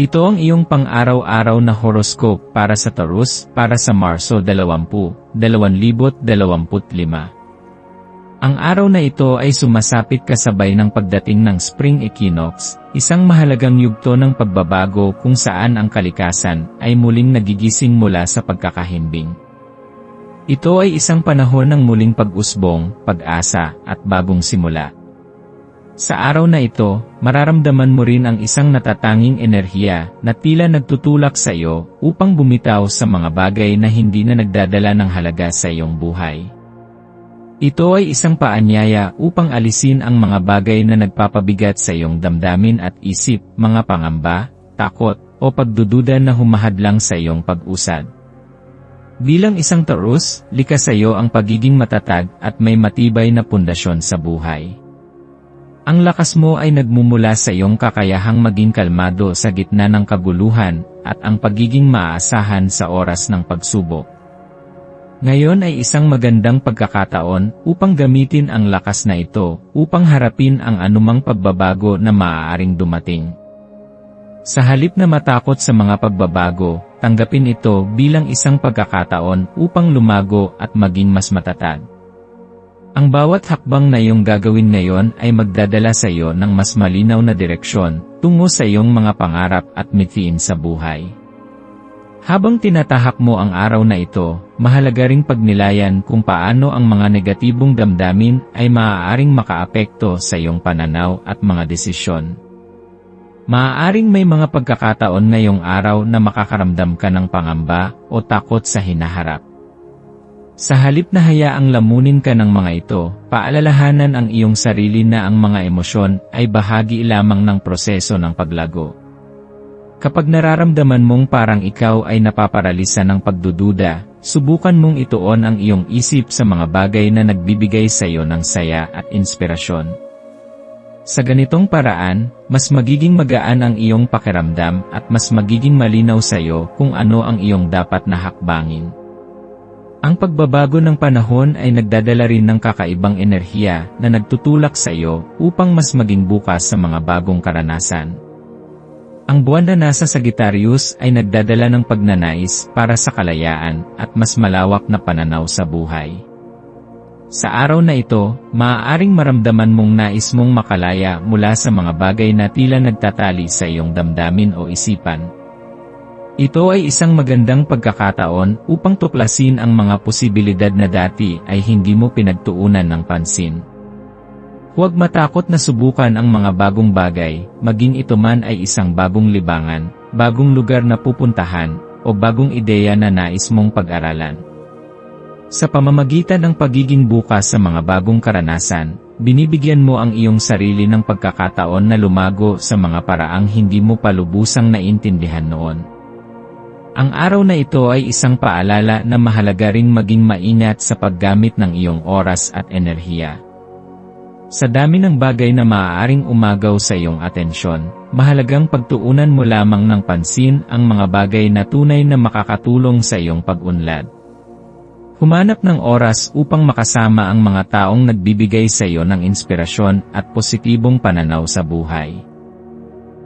Ito ang iyong pang-araw-araw na horoscope para sa Taurus para sa Marso 20, 2025. Ang araw na ito ay sumasapit kasabay ng pagdating ng spring equinox, isang mahalagang yugto ng pagbabago kung saan ang kalikasan ay muling nagigising mula sa pagkakahimbing. Ito ay isang panahon ng muling pag-usbong, pag-asa, at bagong simula. Sa araw na ito, mararamdaman mo rin ang isang natatanging enerhiya na tila nagtutulak sa iyo upang bumitaw sa mga bagay na hindi na nagdadala ng halaga sa iyong buhay. Ito ay isang paanyaya upang alisin ang mga bagay na nagpapabigat sa iyong damdamin at isip, mga pangamba, takot, o pagdududa na humahadlang sa iyong pag-usad. Bilang isang Taurus, likas sa iyo ang pagiging matatag at may matibay na pundasyon sa buhay. Ang lakas mo ay nagmumula sa iyong kakayahang maging kalmado sa gitna ng kaguluhan at ang pagiging maaasahan sa oras ng pagsubok. Ngayon ay isang magandang pagkakataon upang gamitin ang lakas na ito upang harapin ang anumang pagbabago na maaaring dumating. Sa halip na matakot sa mga pagbabago, tanggapin ito bilang isang pagkakataon upang lumago at maging mas matatag. Ang bawat hakbang na iyong gagawin ngayon ay magdadala sa iyo ng mas malinaw na direksyon tungo sa iyong mga pangarap at mithiin sa buhay. Habang tinatahak mo ang araw na ito, mahalaga ring pagnilayan kung paano ang mga negatibong damdamin ay maaaring makaapekto sa iyong pananaw at mga desisyon. Maaaring may mga pagkakataon ngayong araw na makakaramdam ka ng pangamba o takot sa hinaharap. Sa halip na hayaang lamunin ka ng mga ito, paalalahanan ang iyong sarili na ang mga emosyon ay bahagi lamang ng proseso ng paglago. Kapag nararamdaman mong parang ikaw ay napaparalisa ng pagdududa, subukan mong ituon ang iyong isip sa mga bagay na nagbibigay sa iyo ng saya at inspirasyon. Sa ganitong paraan, mas magiging magaan ang iyong pakiramdam at mas magiging malinaw sa iyo kung ano ang iyong dapat na hakbangin. Ang pagbabago ng panahon ay nagdadala rin ng kakaibang enerhiya na nagtutulak sa iyo upang mas maging bukas sa mga bagong karanasan. Ang buwan na nasa Sagittarius ay nagdadala ng pagnanais para sa kalayaan at mas malawak na pananaw sa buhay. Sa araw na ito, maaaring maramdaman mong nais mong makalaya mula sa mga bagay na tila nagtatali sa iyong damdamin o isipan, ito ay isang magandang pagkakataon upang tuklasin ang mga posibilidad na dati ay hindi mo pinagtuunan ng pansin. Huwag matakot na subukan ang mga bagong bagay, maging ito man ay isang bagong libangan, bagong lugar na pupuntahan, o bagong ideya na nais mong pag-aralan. Sa pamamagitan ng pagiging bukas sa mga bagong karanasan, binibigyan mo ang iyong sarili ng pagkakataon na lumago sa mga paraang hindi mo palubusang naintindihan noon. Ang araw na ito ay isang paalala na mahalaga ring maging maingat sa paggamit ng iyong oras at enerhiya. Sa dami ng bagay na maaaring umagaw sa iyong atensyon, mahalagang pagtuunan mo lamang ng pansin ang mga bagay na tunay na makakatulong sa iyong pag-unlad. Humanap ng oras upang makasama ang mga taong nagbibigay sa iyo ng inspirasyon at positibong pananaw sa buhay.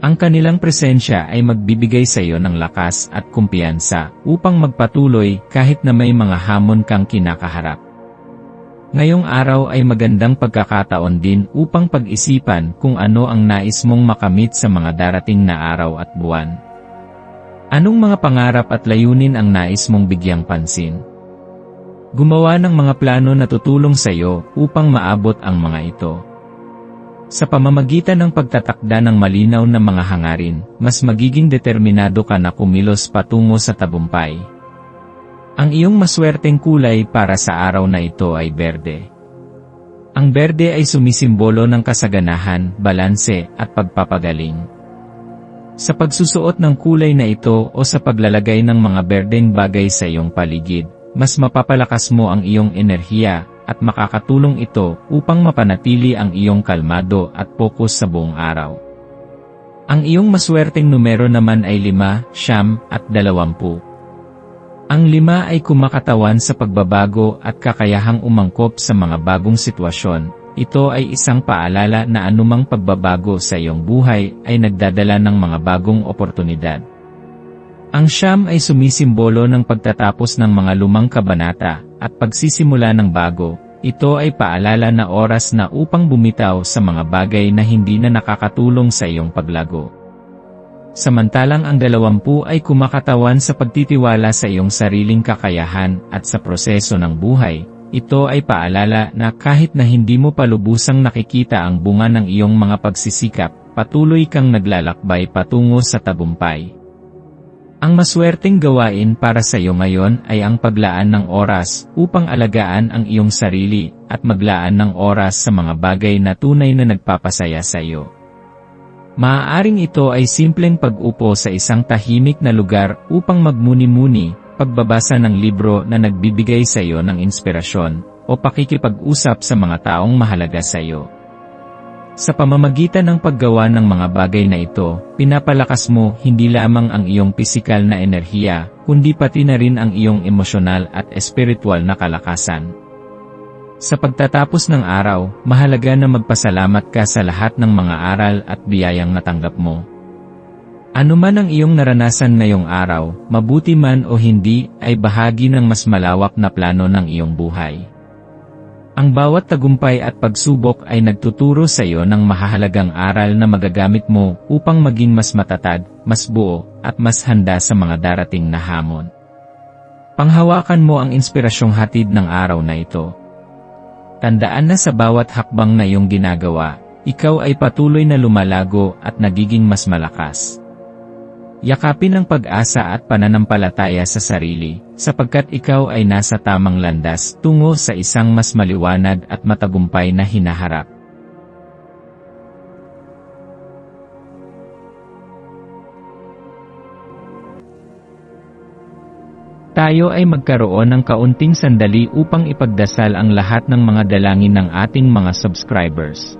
Ang kanilang presensya ay magbibigay sa iyo ng lakas at kumpiyansa upang magpatuloy kahit na may mga hamon kang kinakaharap. Ngayong araw ay magandang pagkakataon din upang pag-isipan kung ano ang nais mong makamit sa mga darating na araw at buwan. Anong mga pangarap at layunin ang nais mong bigyang pansin? Gumawa ng mga plano na tutulong sa iyo upang maabot ang mga ito. Sa pamamagitan ng pagtatakda ng malinaw na mga hangarin, mas magiging determinado ka na kumilos patungo sa tabumpay. Ang iyong maswerteng kulay para sa araw na ito ay berde. Ang berde ay sumisimbolo ng kasaganahan, balanse, at pagpapagaling. Sa pagsusuot ng kulay na ito o sa paglalagay ng mga berdeng bagay sa iyong paligid, mas mapapalakas mo ang iyong enerhiya at makakatulong ito upang mapanatili ang iyong kalmado at focus sa buong araw. Ang iyong maswerteng numero naman ay 5, siyam, at 20. Ang lima ay kumakatawan sa pagbabago at kakayahang umangkop sa mga bagong sitwasyon. Ito ay isang paalala na anumang pagbabago sa iyong buhay ay nagdadala ng mga bagong oportunidad. Ang siyam ay sumisimbolo ng pagtatapos ng mga lumang kabanata at pagsisimula ng bago. Ito ay paalala na oras na upang bumitaw sa mga bagay na hindi na nakakatulong sa iyong paglago. Samantalang ang dalawampu ay kumakatawan sa pagtitiwala sa iyong sariling kakayahan at sa proseso ng buhay. Ito ay paalala na kahit na hindi mo palubusang nakikita ang bunga ng iyong mga pagsisikap, patuloy kang naglalakbay patungo sa tagumpay. Ang maswerteng gawain para sa iyo ngayon ay ang paglaan ng oras upang alagaan ang iyong sarili at maglaan ng oras sa mga bagay na tunay na nagpapasaya sa iyo. Maaaring ito ay simpleng pag-upo sa isang tahimik na lugar upang magmuni-muni, pagbabasa ng libro na nagbibigay sa iyo ng inspirasyon, o pakikipag-usap sa mga taong mahalaga sa iyo. Sa pamamagitan ng paggawa ng mga bagay na ito, pinapalakas mo hindi lamang ang iyong pisikal na enerhiya, kundi pati na rin ang iyong emosyonal at espiritual na kalakasan. Sa pagtatapos ng araw, mahalaga na magpasalamat ka sa lahat ng mga aral at biyayang natanggap mo. Ano man ang iyong naranasan ngayong araw, mabuti man o hindi, ay bahagi ng mas malawak na plano ng iyong buhay. Ang bawat tagumpay at pagsubok ay nagtuturo sa iyo ng mahahalagang aral na magagamit mo upang maging mas matatag, mas buo, at mas handa sa mga darating na hamon. Panghawakan mo ang inspirasyong hatid ng araw na ito. Tandaan na sa bawat hakbang na iyong ginagawa, ikaw ay patuloy na lumalago at nagiging mas malakas. Yakapin ang pag-asa at pananampalataya sa sarili, sapagkat ikaw ay nasa tamang landas tungo sa isang mas maliwanag at matagumpay na hinaharap. Tayo ay magkaroon ng kaunting sandali upang ipagdasal ang lahat ng mga dalangin ng ating mga subscribers,